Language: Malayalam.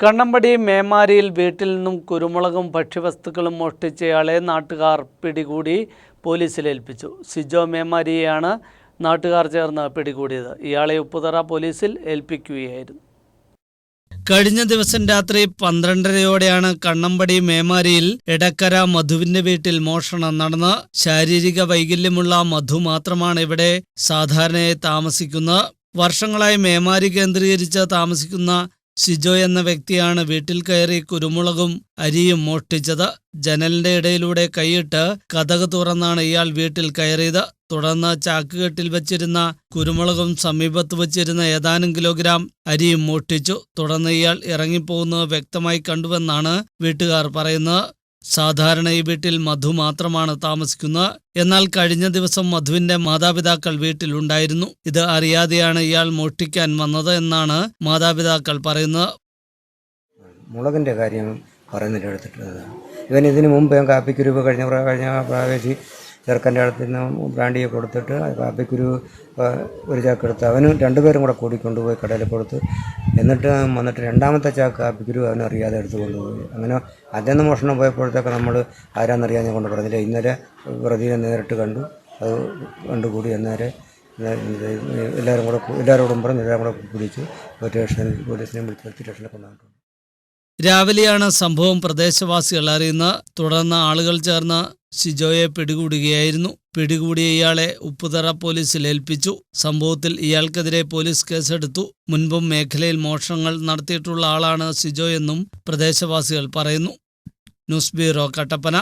കണ്ണമ്പടി മേമാരിയിൽ വീട്ടിൽ നിന്നും കുരുമുളകും ഭക്ഷ്യവസ്തുക്കളും മോഷ്ടിച്ചയാളെ നാട്ടുകാർ പിടികൂടി പോലീസിലേൽപ്പിച്ചു സിജോ മേമാരിയെയാണ് നാട്ടുകാർ ചേർന്ന് പിടികൂടിയത്. ഇയാളെ ഉപ്പുതറ പോലീസിൽ ഏൽപ്പിക്കുകയായിരുന്നു. കഴിഞ്ഞ ദിവസം രാത്രി പന്ത്രണ്ടരയോടെയാണ് കണ്ണമ്പടി മേമാരിയിൽ എടക്കര മധുവിന്റെ വീട്ടിൽ മോഷണം നടന്ന് ശാരീരിക വൈകല്യമുള്ള മധു മാത്രമാണ് ഇവിടെ സാധാരണയായി താമസിക്കുന്നത് വർഷങ്ങളായി മേമാരി കേന്ദ്രീകരിച്ച് താമസിക്കുന്ന സിജോ എന്ന വ്യക്തിയാണ് വീട്ടിൽ കയറി കുരുമുളകും അരിയും മോഷ്ടിച്ചത്. ജനലിന്റെ ഇടയിലൂടെ കൈയിട്ട് കഥക് തുറന്നാണ് ഇയാൾ വീട്ടിൽ കയറിയത്. തുടർന്ന് ചാക്കുകെട്ടിൽ വച്ചിരുന്ന കുരുമുളകും സമീപത്ത് വച്ചിരുന്ന ഏതാനും കിലോഗ്രാം അരിയും മോഷ്ടിച്ചു. തുടർന്ന് ഇയാൾ ഇറങ്ങിപ്പോകുന്നത് വ്യക്തമായി കണ്ടുവെന്നാണ് വീട്ടുകാർ പറയുന്നത്. സാധാരണ ഈ വീട്ടിൽ മധു മാത്രമാണ് താമസിക്കുന്നത് എന്നാൽ കഴിഞ്ഞ ദിവസം മധുവിന്റെ മാതാപിതാക്കൾ വീട്ടിലുണ്ടായിരുന്നു ഇത് അറിയാതെയാണ് ഇയാൾ മോഷ്ടിക്കാൻ വന്നത് എന്നാണ് മാതാപിതാക്കൾ പറയുന്നത്. മുളകിന്റെ കാര്യം പറയുന്നില്ല എടുത്തിട്ടുള്ളത് ഇവൻ ഇതിനു മുമ്പ് ഞാൻ കഴിഞ്ഞ കഴിഞ്ഞ പ്രാവശ്യം ചെറുക്കന്റെ അടുത്ത് നിന്ന് ബ്രാൻഡിയെ കൊടുത്തിട്ട് കാപ്പിക്കുരു ഒരു ചാക്ക് എടുത്ത് അവനും രണ്ടുപേരും കൂടെ കൂടി കൊണ്ടുപോയി കടയിൽ കൊടുത്ത് എന്നിട്ട് വന്നിട്ട് രണ്ടാമത്തെ ചാക്ക് കാപ്പിക്കുരു അവനറിയാതെ എടുത്ത് കൊണ്ടുപോയി. അങ്ങനെ അതിൽ മോഷണം പോയപ്പോഴത്തേക്ക് നമ്മൾ ആരാന്നറിയാൻ ഞാൻ കൊണ്ട് പറഞ്ഞില്ല ഇന്നലെ പ്രതിയെ നേരിട്ട് കണ്ടു അത് കണ്ടുകൂടി എന്നേരെ എല്ലാവരും കൂടെ എല്ലാവരോടും പറഞ്ഞ് എല്ലാവരും കൂടെ പിടിച്ചു സ്റ്റേഷനിൽ പോലീസിനെ വിളിച്ച് സ്റ്റേഷനിൽ കൊണ്ടുപോയി. രാവിലെയാണ് സംഭവം പ്രദേശവാസികൾ അറിയുന്ന തുടർന്ന് ആളുകൾ ചേർന്ന് സിജോയെ പിടികൂടുകയായിരുന്നു. പിടികൂടിയ ഇയാളെ ഉപ്പുതറ പോലീസിൽ ഏൽപ്പിച്ചു. സംഭവത്തിൽ ഇയാൾക്കെതിരെ പോലീസ് കേസെടുത്തു. മുൻപും മേഖലയിൽ മോഷണങ്ങൾ നടത്തിയിട്ടുള്ള ആളാണ് ഷിജോയെന്നും പ്രദേശവാസികൾ പറയുന്നു. News bureau Kattappana.